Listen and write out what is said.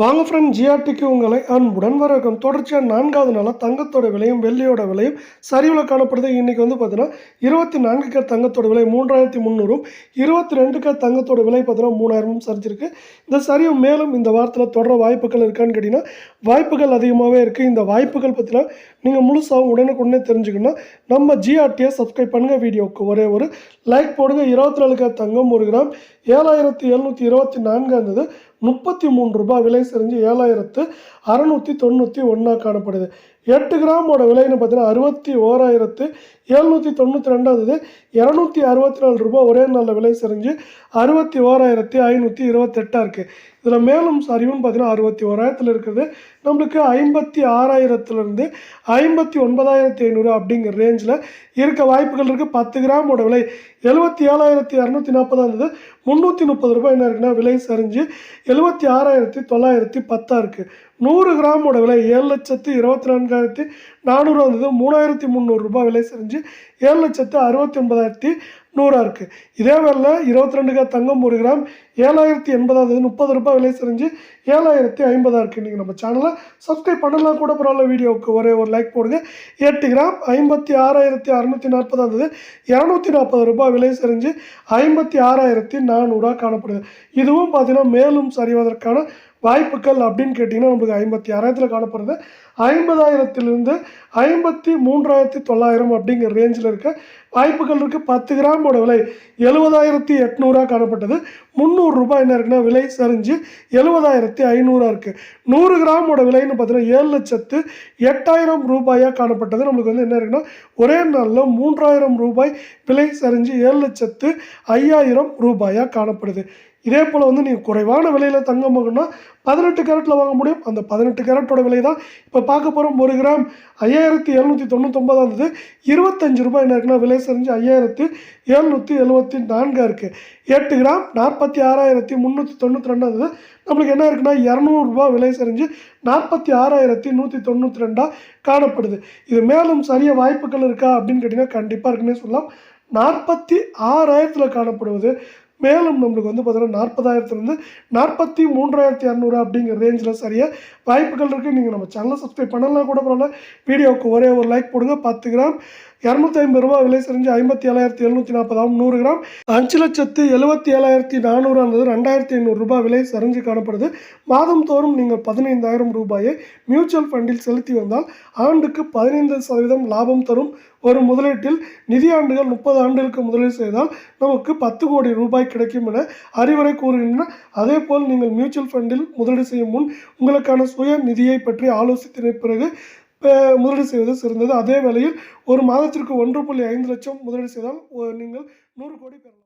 வாங்க ஃப்ரெண்ட் ஜிஆர்டிக்கு உங்களை அன்புடன் வரவேற்கும் தொடர்ச்சியாக நான்காவது நாளாக தங்கத்தோட விலையும் வெள்ளியோட விலையும் சரிவில் காணப்படுது. இன்றைக்கி வந்து பார்த்தீங்கன்னா இருபத்தி நான்கு கேர் தங்கத்தோட விலை மூன்றாயிரத்தி முந்நூறும் இருபத்தி ரெண்டு கேர் தங்கத்தோட விலை பார்த்தீங்கன்னா மூணாயிரமும் சரிஞ்சிருக்கு. இந்த சரிவு மேலும் இந்த வாரத்தில் தொடர வாய்ப்புகள் இருக்கான்னு கேட்டிங்கன்னா வாய்ப்புகள் அதிகமாகவே இருக்குது இந்த வாய்ப்புகள் பற்றினா நீங்கள் முழுசாகவும் உடனுக்குடனே தெரிஞ்சுக்கணும்னா நம்ம ஜிஆர்டியை சப்ஸ்கிரைப் பண்ணுங்கள் வீடியோவுக்கு ஒரே ஒரு லைக் போடுங்க. இருபத்தி நாலு கேர் தங்கம் ஒரு கிராம் ஏழாயிரத்தி எழுநூற்றி இருபத்தி நான்கு இருந்தது முப்பத்தி மூணு ரூபாய் விலை செறிஞ்சு ஏழாயிரத்து அறநூற்றி தொண்ணூற்றி ஒன்றா காணப்படுது. எட்டு கிராமோட விலைன்னு பார்த்தீங்கன்னா அறுபத்தி ஓராயிரத்து எழுநூற்றி தொண்ணூற்றி ரெண்டாவது இரநூத்தி அறுபத்தி நாலு ரூபாய் ஒரே நாளில் விலை செறிஞ்சு அறுபத்தி ஓராயிரத்தி ஐநூற்றி இருபத்தெட்டாக இருக்குது இதில் மேலும் சரிவுன்னு பார்த்தீங்கன்னா அறுபத்தி ஓராயிரத்தில் இருக்கிறது நம்மளுக்கு ஐம்பத்தி ஆறாயிரத்துலேருந்து ஐம்பத்தி ஒன்பதாயிரத்தி ஐநூறு அப்படிங்கிற ரேஞ்சில் இருக்க வாய்ப்புகள் இருக்குது பத்து கிராமோட விலை எழுபத்தி ஏழாயிரத்தி இரநூத்தி நாற்பதாக இருந்தது முந்நூற்றி முப்பது ரூபாய் என்ன இருக்குன்னா விலை சரிஞ்சு எழுபத்தி ஆறாயிரத்தி தொள்ளாயிரத்தி பத்தாக இருக்குது நூறு கிராமோட விலை ஏழு லட்சத்து இருபத்தி நான்காயிரத்தி நானூறு வந்தது. மூணாயிரத்தி முந்நூறு ரூபாய் விலை செஞ்சு ஏழு லட்சத்து அறுபத்தி ஒன்பதாயிரத்தி நூறாக இருக்குது இதே வேலையில் இருபத்தி ரெண்டு கிராம் தங்கம் ஒரு கிராம் ஏழாயிரத்தி எண்பதாவது முப்பது ரூபாய் விலை செஞ்சு ஏழாயிரத்தி ஐம்பதாக இருக்குது நீங்கள் நம்ம சேனலை சப்ஸ்கிரைப் பண்ணலாம் கூட பரவாயில்ல வீடியோவுக்கு ஒரே ஒரு லைக் போடுங்க. எட்டு கிராம் ஐம்பத்தி ஆறாயிரத்தி அறநூற்றி நாற்பதாவது இரநூத்தி நாற்பது ரூபாய் விலை செஞ்சு ஐம்பத்தி ஆறாயிரத்தி நானூறாக காணப்படுது. இதுவும் பார்த்தீங்கன்னா மேலும் சரிவதற்கான வாய்ப்புகள் அப்படின்னு கேட்டிங்கன்னா நம்மளுக்கு ஐம்பத்தி ஆறாயிரத்தில் காணப்படுறது. ஐம்பதாயிரத்திலிருந்து ஐம்பத்தி மூன்றாயிரத்தி தொள்ளாயிரம் அப்படிங்கிற ரேஞ்சில் இருக்க வாய்ப்புகள் இருக்குது பத்து கிராமோட விலை எழுபதாயிரத்தி எட்நூறா காணப்பட்டது. முந்நூறு ரூபாய் என்ன இருக்குன்னா விலை சரிஞ்சு எழுபதாயிரத்தி ஐநூறாக இருக்குது நூறு கிராமோட விலைன்னு பார்த்தீங்கன்னா ஏழு லட்சத்து எட்டாயிரம் ரூபாயாக காணப்பட்டது. நம்மளுக்கு வந்து என்ன இருக்குன்னா ஒரே நாளில் மூன்றாயிரம் ரூபாய் விலை சரிஞ்சு ஏழு லட்சத்து ஐயாயிரம் ரூபாயாக காணப்படுது. இதே போல் வந்து நீங்கள் குறைவான விலையில் தங்கம் வாங்கினா பதினெட்டு கேரட்டில் வாங்க முடியும். அந்த பதினெட்டு கேரட்டோட விலை தான் இப்போ பார்க்க போகிறோம் ஒரு கிராம் ஐயாயிரத்தி எழுநூற்றி தொண்ணூத்தொம்பதாக இருந்தது இருபத்தஞ்சு ரூபாய் என்ன இருக்குன்னா விலை செஞ்சு ஐயாயிரத்து எழுநூற்றி எழுபத்தி நான்காக இருக்குது எட்டு கிராம் நாற்பத்தி ஆறாயிரத்தி முந்நூற்றி தொண்ணூற்றி ரெண்டாக இருந்தது நம்மளுக்கு என்ன இருக்குன்னா இரநூறுபா விலை செஞ்சு நாற்பத்தி ஆறாயிரத்தி நூற்றி தொண்ணூற்றி ரெண்டாக காணப்படுது. இது மேலும் சரிய வாய்ப்புகள் இருக்கா அப்படின்னு கேட்டிங்கன்னா கண்டிப்பாக இருக்குன்னே சொல்லலாம். நாற்பத்தி ஆறாயிரத்தில் காணப்படுவது மேலும் நம்மளுக்கு வந்து பார்த்தீங்கன்னா நாற்பதாயிரத்துலேருந்து நாற்பத்தி மூன்றாயிரத்தி இரநூறு அப்படிங்கிற ரேஞ்சில் சரியாக வாய்ப்புகள் இருக்குது நீங்கள் நம்ம சேனலை சப்ஸ்கிரைப் பண்ணலாம் கூட பரவாயில்ல. வீடியோவுக்கு ஒரே ஒரு லைக் போடுங்க. பத்து கிராம் இரநூத்தி ஐம்பது ரூபா விலை செஞ்சு ஐம்பத்தி ஏழாயிரத்தி எழுநூற்றி நாற்பதாம் நூறு கிராம். அஞ்சு லட்சத்து எழுபத்தி ஏழாயிரத்தி நானூறு இருந்தது ரெண்டாயிரத்தி ஐநூறு ரூபாய் விலை சரிஞ்சு காணப்படுது. மாதம் தோறும் நீங்கள் பதினைந்தாயிரம் ரூபாயை மியூச்சுவல் ஃபண்டில் செலுத்தி வந்தால் ஆண்டுக்கு பதினைந்து சதவீதம் லாபம் தரும். ஒரு முதலீட்டில் நிதியாண்டுகள் முப்பது ஆண்டுகளுக்கு முதலீடு செய்தால் நமக்கு பத்து கோடி ரூபாய் கிடைக்கும் என அறிவுரை கூறுகின்றன. அதே போல் நீங்கள் மியூச்சுவல் ஃபண்டில் முதலீடு செய்யும் முன் உங்களுக்கான சுய நிதியை பற்றி ஆலோசித்த பிறகு முதலீடு செய்வது சிறந்தது. அதே வேளையில் ஒரு மாதத்திற்கு ஒன்று புள்ளி ஐந்து லட்சம் முதலீடு செய்தால் நீங்கள் நூறு கோடி பெறலாம்.